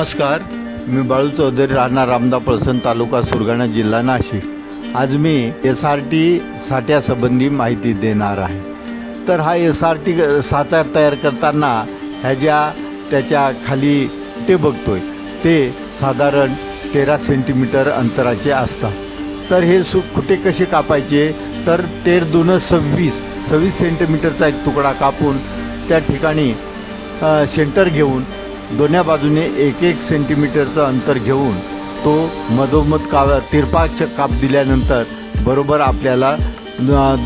नमस्कार. मी बाळू चौधरी राहणार रामदा पळसण तालुका सुरगाणा जिल्हा नाशिक. आज मी एस आर टी साठ्यासंबंधी माहिती देणार आहे. तर हा एस आर टी साचा तयार करताना ह्याच्या त्याच्याखाली ते बघतोय. ते साधारण तेरा सेंटीमीटर अंतराचे असतात. तर हे सु कुठे कसे कापायचे? तर तेर दोन सव्वीस सव्वीस सेंटीमीटरचा एक तुकडा कापून त्या ठिकाणी सेंटर घेऊन दोन्ही बाजूने एक एक सेंटीमीटरचं अंतर घेऊन तो मधोमध का तिरपाच काप दिल्यानंतर बरोबर आपल्याला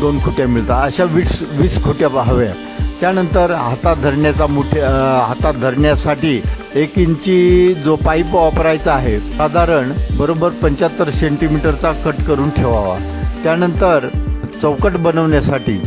दोन खुट्या मिळतात. अशा वीस वीस खुट्या हव्या त्यानंतर हातात धरण्याचा मोठे हातात धरण्यासाठी एक इंची जो पाईप वापरायचा आहे साधारण बरोबर पंच्याहत्तर सेंटीमीटरचा कट करून ठेवावा. त्यानंतर चौकट बनवण्यासाठी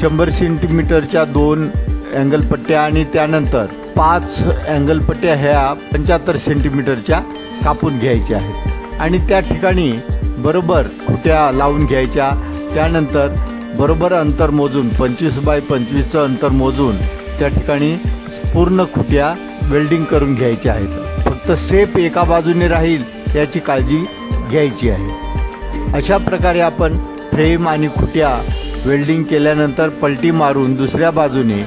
शंभर सेंटीमीटरच्या दोन अँगल पट्ट्या आणि त्यानंतर पाच अँगलपट्ट्या ह्या पंच्याहत्तर सेंटीमीटरच्या कापून घ्यायच्या आहेत. आणि त्या ठिकाणी बरोबर खुट्या लावून घ्यायच्या. त्यानंतर बरोबर अंतर मोजून पंचवीस बाय पंचवीसचं अंतर मोजून त्या ठिकाणी पूर्ण खुट्या वेल्डिंग करून घ्यायच्या आहेत. फक्त सेप एका बाजूने राहील याची काळजी घ्यायची आहे. अशा प्रकारे आपण फ्रेम आणि खुट्या वेल्डिंग केल्यानंतर पलटी मारून दुसऱ्या बाजूने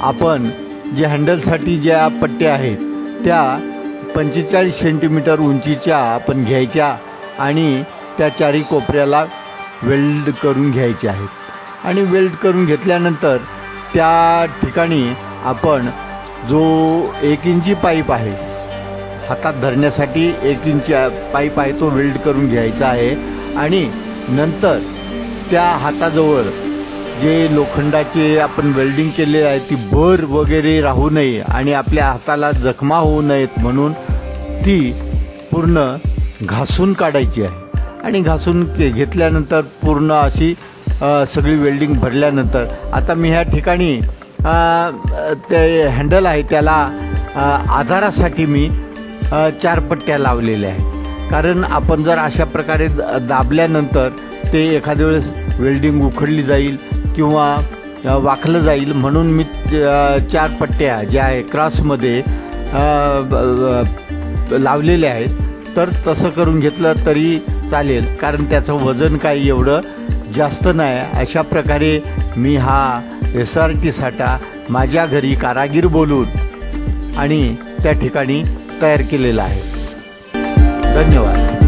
आपण जे हँडलसाठी ज्या पट्ट्या आहेत त्या पंचेचाळीस सेंटीमीटर उंचीच्या आपण घ्यायच्या आणि त्या चारी कोपऱ्याला वेल्ड करून घ्यायच्या आहेत. आणि वेल्ड करून घेतल्यानंतर त्या ठिकाणी आपण जो एक इंची पाईप आहे हातात धरण्यासाठी एक इंची पाईप आहे तो वेल्ड करून घ्यायचा आहे. आणि नंतर त्या हाताजवळ जे लोखंडाचे आपण वेल्डिंग केले आहे ती भर वगैरे राहू नये आणि आपल्या हाताला जखमा होऊ नयेत म्हणून ती पूर्ण घासून काढायची आहे. आणि घासून के- घेतल्यानंतर पूर्ण अशी सगळी वेल्डिंग भरल्यानंतर आता मी ह्या ठिकाणी ते हँडल आहे त्याला आधारासाठी मी चार पट्ट्या लावलेल्या आहेत. कारण आपण जर अशा प्रकारे दाबल्यानंतर ते एखाद्या वेळेस वेल्डिंग उखडली जाईल किंवा वाकलं जाईल म्हणून मी चार पट्ट्या ज्या आहे क्रॉसमध्ये ब- लावलेल्या आहेत. तर तसं करून घेतलं तरी चालेल. कारण त्याचं वजन काही एवढं जास्त नाही. अशा प्रकारे मी हा एस आर टी साठा माझ्या घरी कारागीर बोलून आणि त्या ठिकाणी तयार केलेला आहे. धन्यवाद.